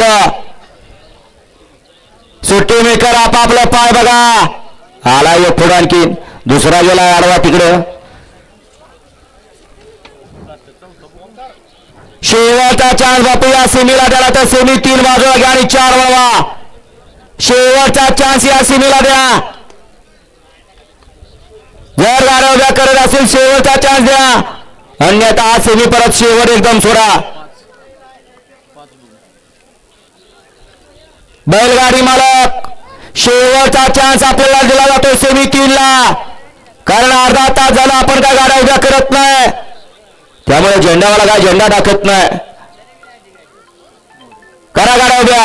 पंच सुट्टी मेकर आपापलं पाय बघा. आला एक पुढं आणखी. दुसरा गेला आडवा तिकडं. शेवटचा चान्स बापू या सेमीला द्याला तर सेमी तीन बाजूला घ्या आणि चार वळवा. शेवटचा चान्स या सेमीला द्या. जर गाड्या उभ्या करत असेल शेवटचा चान्स द्या. अन्यथा हा सेमी परत शेवट एकदम सोडा. बैलगाडी मालक. शेवटचा चान्स आपल्याला दिला जातो सेमी तीनला कारण अर्धा तास झाला आपण काय गाड्या उभ्या करत नाही. त्यामुळे झेंडावाला काय झेंडा दाखवत नाही. करा गाड्या उभ्या.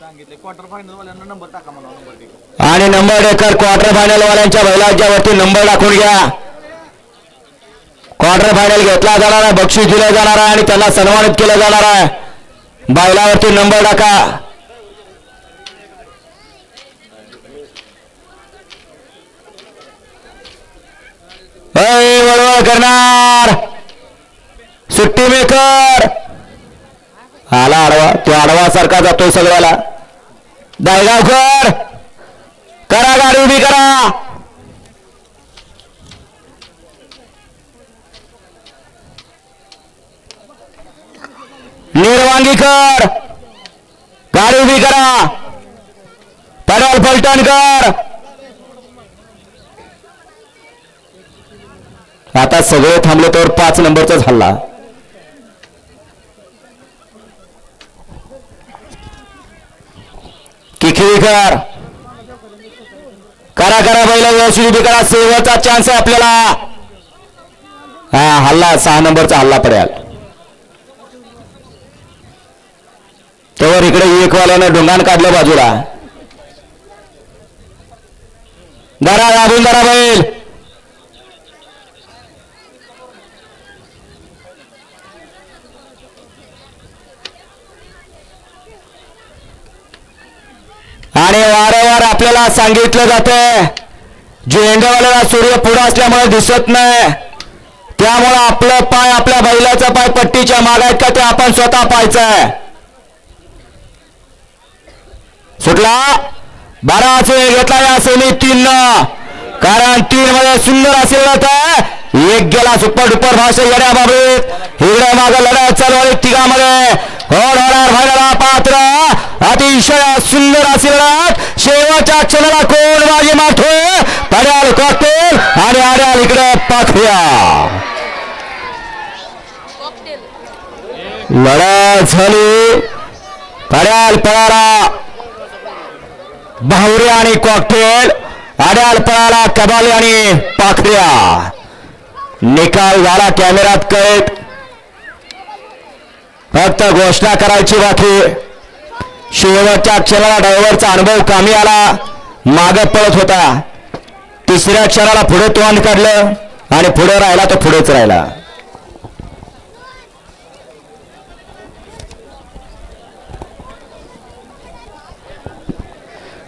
सांगितले. क्वार्टर फायनल वाल्यांना नंबर टाका नंबर दे आणि नंबर डेकर क्वार्टर फायनल वाल्यांच्या बैलाच्या वरती नंबर टाकून घ्या. क्वार्टर फायनल घेतला जाणार आहे बक्षीस दिलं जाणार आहे आणि त्यांना सन्मानित केलं जाणार आहे. बैलावरती नंबर टाका. वळवळ करणार. सुट्टी मेकर. आला आडवा तो आडवा सारखा जातोय सगळ्याला दायगावकर करा गाडी उभी करा. निर्वांगीकर गाडी उभी करा. पडल फलटणकर आता सगळे थांबले तर पाच नंबरचा झाला. किखळीकर करा करा बैल व्यवस्थित उभी करा. सेवाचा चान्स आहे आपल्याला. हा हल्ला सहा नंबरचा हल्ला पडेल. तेव्हा इकडे एक वाल्यानं ढोंगाण काढलं बाजूला. दरा दाबून दरा बैल आणि वारंवार आपल्याला सांगितलं जातं झेंडेवाल्याला सूर्य पुढे असल्यामुळे दिसत नाही. त्यामुळं आपलं पाय आपल्या बैलाचा पाय पट्टीच्या मागायत का ते आपण स्वतः पाहायचंय. सुटला? बारा असे घेतला या सेमी तीन कारण तीन मध्ये सुंदर असेल तर एक गेला सुपर डुपर भाषा येण्याबाबत बाबतीत. इकडे माग लढा चालू आहे तिघामध्ये. कोण होणार व्हायला पात्र अतिशय सुंदर असेल लढत शेवटच्या क्षणाला कोण बाजी मारतोय पड्याल कॉकटेल आणि आड्याल इकडे पाखऱ्या लढत झाली. पड्याल पळाला. भावरे आणि कॉकटेल आड्याल पळाला कबाली आणि पाखऱ्या निकाल झाला कॅमेरात कैद फक्त घोषणा करायची बाकी. शेवटच्या अक्षराला ड्रायव्हरचा अनुभव कामी आला. मागे पळत होता. तिसऱ्या अक्षराला पुढे तोंड काढलं आणि पुढे राहिला तो पुढेच राहिला.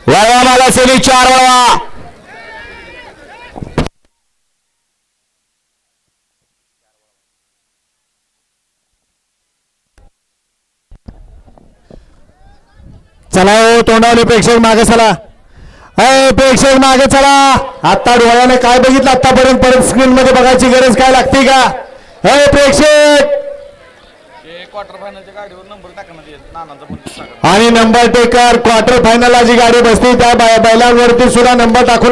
वळवा मला सेमी चार वळवा. चला हो तोंडावली प्रेक्षक मागे चला. अय प्रेक्षक मागे चला. आता डोळ्याने काय बघितलं? आतापर्यंत परत स्क्रीन मध्ये बघायची गरज काय लागते का? अय प्रेक्षक! नंबर आणि नंबर टेकर क्वार्टर फायनलला जी गाडी बसते त्या बैलांवरती सुद्धा नंबर टाकून